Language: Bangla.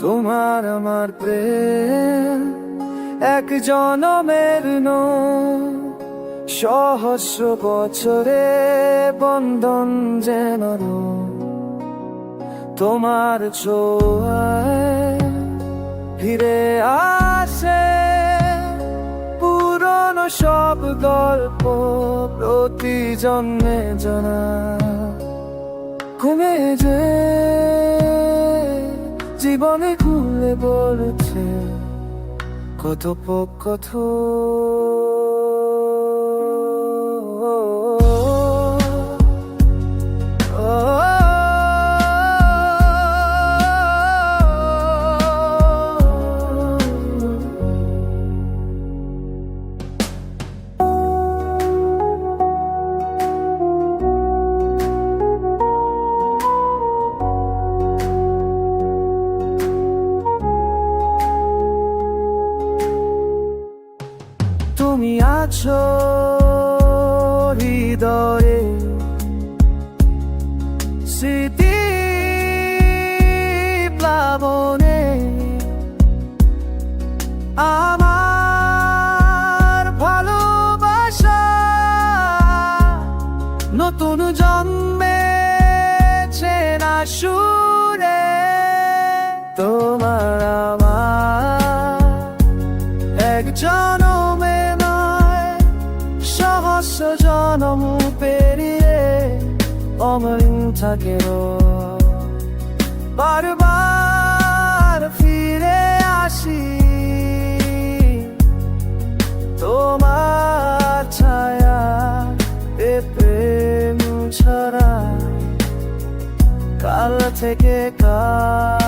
তোমার আমার প্রেম, এক জনমের সহস্র বছরে বন্ধন যেন। তোমার ছোঁয়ায় ফিরে আসে পুরনো সব গল্প প্রতি জন্মে জানা ঘুমে যে জীবনে খুলে বলছে কত পক আছো হৃদয়ে। স্মৃতি প্লাবনে আমার ভালোবাসা নতুন জন্মে চেনা সুরে। তোমার আমার এক থাকে। বারবার ফিরে আসি তোমার ছায়া এ প্রেম ছাড়া কাল থেকে কাল